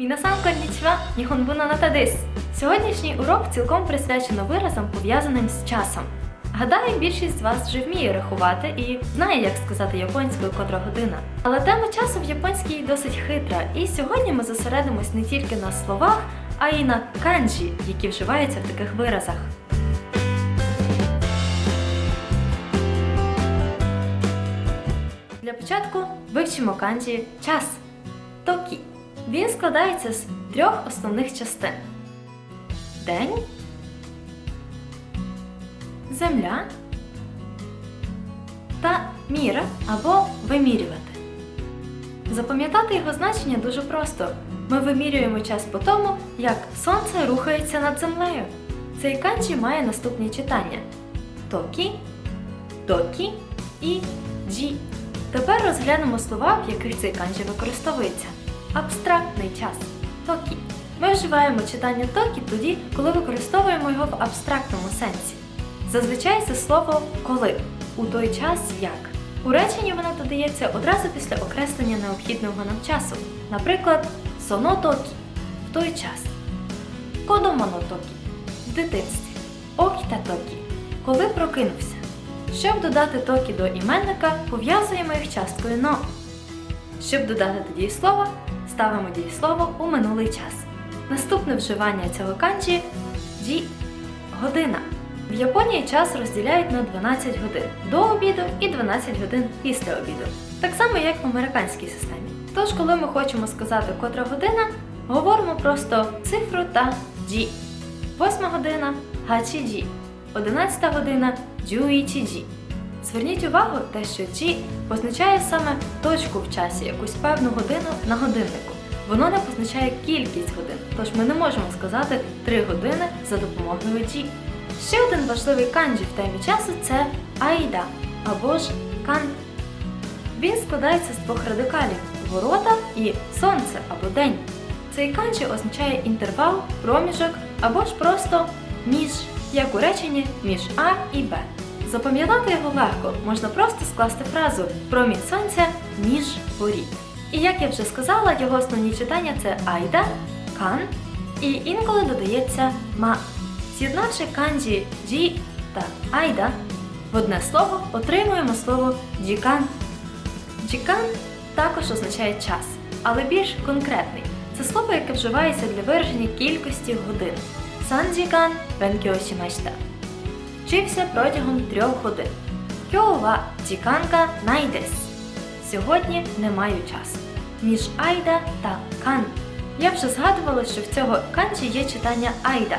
Мінасан коннічва, Ніхонбу наната дес. Сьогоднішній урок цілком присвячено виразам, пов'язаним з часом. Гадаю, більшість з вас вже вміє рахувати і знає, як сказати японською котра година. Але тема часу в японській досить хитра, і сьогодні ми зосередимось не тільки на словах, а й на канджі, які вживаються в таких виразах. Для початку вивчимо канджі час. Токі. Він складається з трьох основних частин: день, земля та міра або вимірювати. Запам'ятати його значення дуже просто. Ми вимірюємо час по тому, як сонце рухається над землею. Цей канджі має наступні читання: токі, докі і джі. Тепер розглянемо слова, в яких цей канджі використовується. Абстрактний час токі. Ми вживаємо читання токі тоді, коли використовуємо його в абстрактному сенсі. Зазвичай це слово коли у той час як. У реченні воно додається одразу після окреслення необхідного нам часу. Наприклад, соно токі в той час, кодомоно токі в дитинстві, окіта токі коли прокинувся. Щоб додати токі до іменника, пов'язуємо їх часткою но. Щоб додати до дієслова, ставимо дієслово у минулий час. Наступне вживання цього канджі джі година. В Японії час розділяють на 12 годин до обіду і 12 годин після обіду. Так само, як в американській системі. Тож, коли ми хочемо сказати котра година, говоримо просто цифру та джі. 8 година гачі-джі, 11 година джуїчі-джі. Зверніть увагу, те, що джі позначає саме точку в часі, якусь певну годину на годиннику. Воно не позначає кількість годин, тож ми не можемо сказати 3 години за допомогою джі. Ще один важливий канджі в темі часу це айда або ж кан. Він складається з двох радикалів ворота і сонце або день. Цей канджі означає інтервал, проміжок або ж просто між, як у реченні між А і Б. Запам'ятати його легко, можна просто скласти фразу Промінь сонця між воріт. І як я вже сказала, його основні читання це айда, кан і інколи додається ма. З'єднавши канджі джі та айда в одне слово, отримуємо слово джікан. Джікан також означає час, але більш конкретний. Це слово, яке вживається для вираження кількості годин. Санджікан бенкьо шімешта. Вчився протягом трьох годин. Кьова джіканка найдес. Сьогодні не маю часу. Між айда та кан. Я вже згадувала, що в цього канджі є читання айда.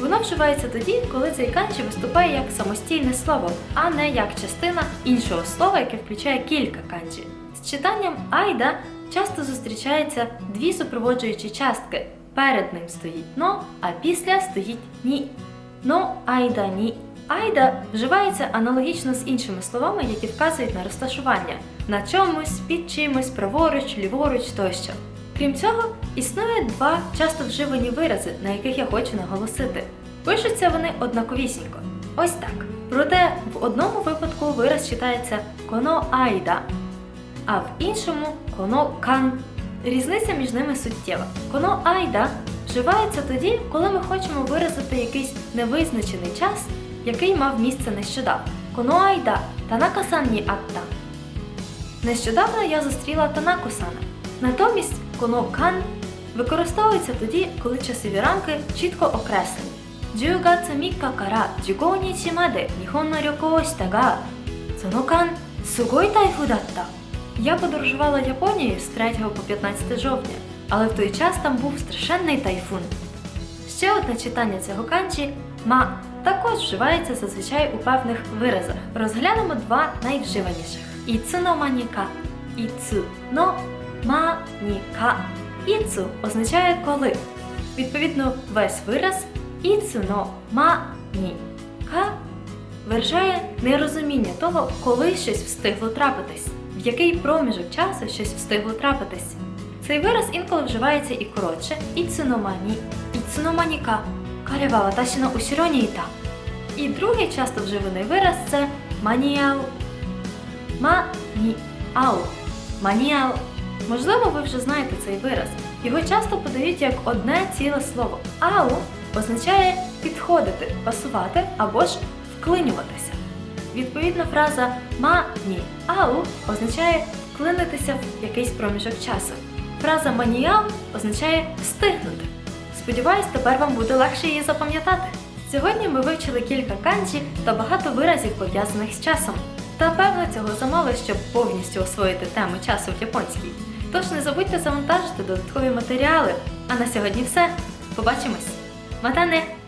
Воно вживається тоді, коли цей канджі виступає як самостійне слово, а не як частина іншого слова, яке включає кілька канджі. З читанням айда часто зустрічаються дві супроводжуючі частки. Перед ним стоїть но, а після стоїть ні. Но айда ні. Айда вживається аналогічно з іншими словами, які вказують на розташування на чомусь, під чимось, праворуч, ліворуч тощо. Крім цього, існує два часто вживані вирази, на яких я хочу наголосити. Пишуться вони однаковісінько. Ось так. Проте в одному випадку вираз читається коно айда, а в іншому коно кан. Різниця між ними суттєва. Коно айда вживається тоді, коли ми хочемо виразити якийсь невизначений час, який мав місце нещодавно. Коно айда танака-сан ні атта. Нещодавно я зустріла Танаку-сана. Натомість коно кан використовується тоді, коли часові рамки чітко окреслені. 10月3日から15日まで日本の旅行をしたが、その間、すごい台風だった。Я подорожувала Японією з 3 по 15 жовтня, але в той час там був страшенний тайфун. Ще одне читання цього канджі ма також вживається зазвичай у певних виразах. Розглянемо два найвживаніших: іцуно маніка. Іцу но маніка. Іцу означає коли. Відповідно, весь вираз іцу но маніка виражає нерозуміння того, коли щось встигло трапитись, в який проміжок часу щось встигло трапитись. Цей вираз інколи вживається і коротше іцуномані, іцуноманіка, карева ваташі но усіро ні іта. І другий часто вживаний вираз це маніау. Маніау. Маніау. Можливо, ви вже знаєте цей вираз. Його часто подають як одне ціле слово. Ау означає підходити, пасувати або ж вклинюватися. Відповідна фраза ма-ні ау означає вклинитися в якийсь проміжок часу. Фраза маніяу означає встигнути. Сподіваюсь, тепер вам буде легше її запам'ятати. Сьогодні ми вивчили кілька канджі та багато виразів пов'язаних з часом. Та певно цього замало, щоб повністю освоїти тему часу в японській. Тож не забудьте завантажити додаткові матеріали. А на сьогодні все. Побачимось! Матане!